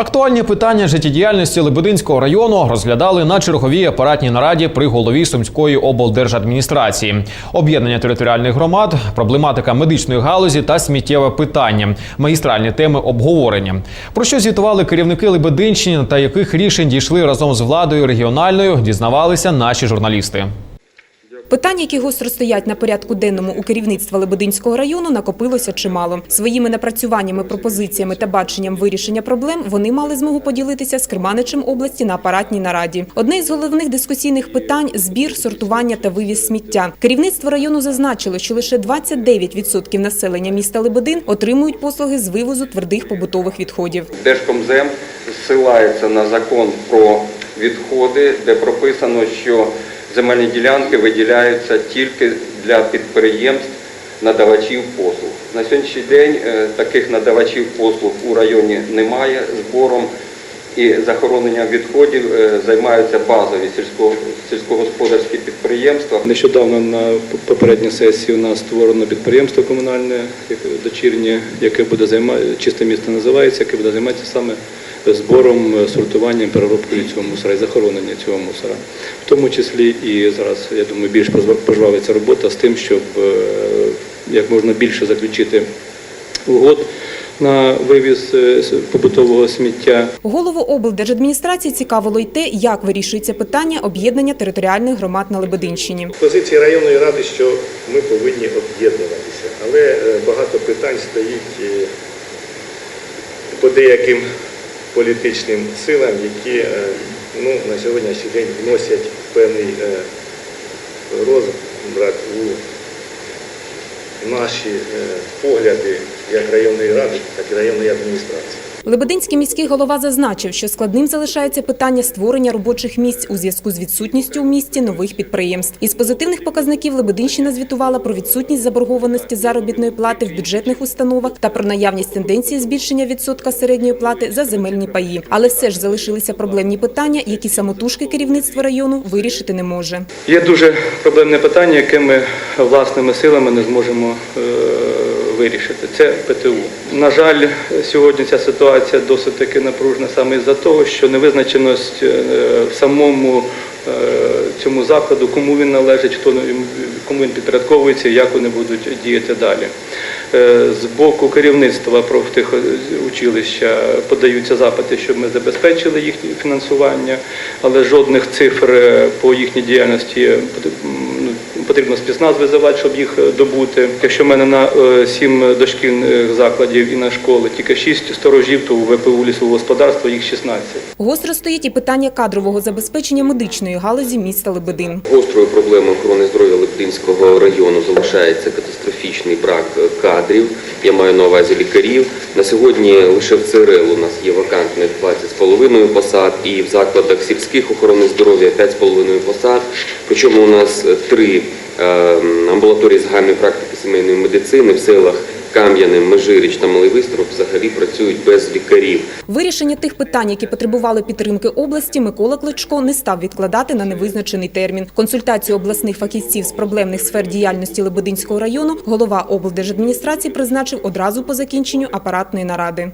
Актуальні питання життєдіяльності Лебединського району розглядали на черговій апаратній нараді при голові Сумської облдержадміністрації. Об'єднання територіальних громад, проблематика медичної галузі та сміттєве питання, магістральні теми обговорення. Про що звітували керівники Лебединщини та яких рішень дійшли разом з владою регіональною, дізнавалися наші журналісти. Питань, які гостро стоять на порядку денному у керівництва Лебединського району, накопилося чимало. Своїми напрацюваннями, пропозиціями та баченням вирішення проблем вони мали змогу поділитися з керманичем області на апаратній нараді. Одне із головних дискусійних питань збір, сортування та вивіз сміття. Керівництво району зазначило, що лише 29% населення міста Лебедин отримують послуги з вивозу твердих побутових відходів. Держкомзем зсилається на закон про відходи, де прописано, що земельні ділянки виділяються тільки для підприємств надавачів послуг. На сьогоднішній день е, таких надавачів послуг у районі немає. Збором і захороненням відходів е, займаються базові сільсько- сільськогосподарські підприємства. Нещодавно на попередній сесії у нас створено підприємство комунальне, дочірнє, яке буде займати, чисте місто називається, яке буде займатися саме збором, е, сортуванням, переробкою цього мусора і захоронення цього мусора. В тому числі і зараз, я думаю, більш пожвавиться робота з тим, щоб е, як можна більше заключити угод на вивіз е, побутового сміття. Голову облдержадміністрації цікавило й те, як вирішується питання об'єднання територіальних громад на Лебединщині. Позиції районної ради, що ми повинні об'єднуватися, але е, багато питань стоїть е, по деяким політичним силам, які е, ну, на сьогоднішній день вносять певний е, розбрат у наші е, погляди як районної ради, так і районної адміністрації. Лебединський міський голова зазначив, що складним залишається питання створення робочих місць у зв'язку з відсутністю у місті нових підприємств. Із позитивних показників Лебединщина звітувала про відсутність заборгованості заробітної плати в бюджетних установах та про наявність тенденції збільшення відсотка середньої плати за земельні паї. Але все ж залишилися проблемні питання, які самотужки керівництво району вирішити не може. Є дуже проблемне питання, яке ми власними силами не зможемо е, вирішити. Це ПТУ. На жаль, сьогодні ця ситуація досить таки напружена саме із-за того, що невизначеність е, в самому е, цьому закладу, кому він належить, хто кому він підпорядковується, як вони будуть діяти далі. Е, З боку керівництва профтехучилища подаються запити, щоб ми забезпечили їхнє фінансування, але жодних цифр по їхній діяльності потрібно спецназ визивати, щоб їх е, добути. Якщо в мене на е, сім дошкільних закладів і на школи тільки шість сторожів, то у ВПУ лісового господарства їх 16. Гостро стоїть і питання кадрового забезпечення медичної галузі міста Лебедин. Гострою проблемою охорони здоров'я Лебединського району залишається катастрофічний брак кадрів. Я маю на увазі лікарів. На сьогодні лише в ЦРЛ у нас є вакантних 20,5 посад, і в закладах сільських охорони здоров'я 5,5 посад. Причому у нас три е, амбулаторії загальної практики сімейної медицини в селах Кам'яне, Межиріч та Малий Виструб взагалі працюють без лікарів. Вирішення тих питань, які потребували підтримки області, Микола Кличко не став відкладати на невизначений термін. Консультацію обласних фахівців з проблемних сфер діяльності Лебединського району голова облдержадміністрації призначив одразу по закінченню апаратної наради.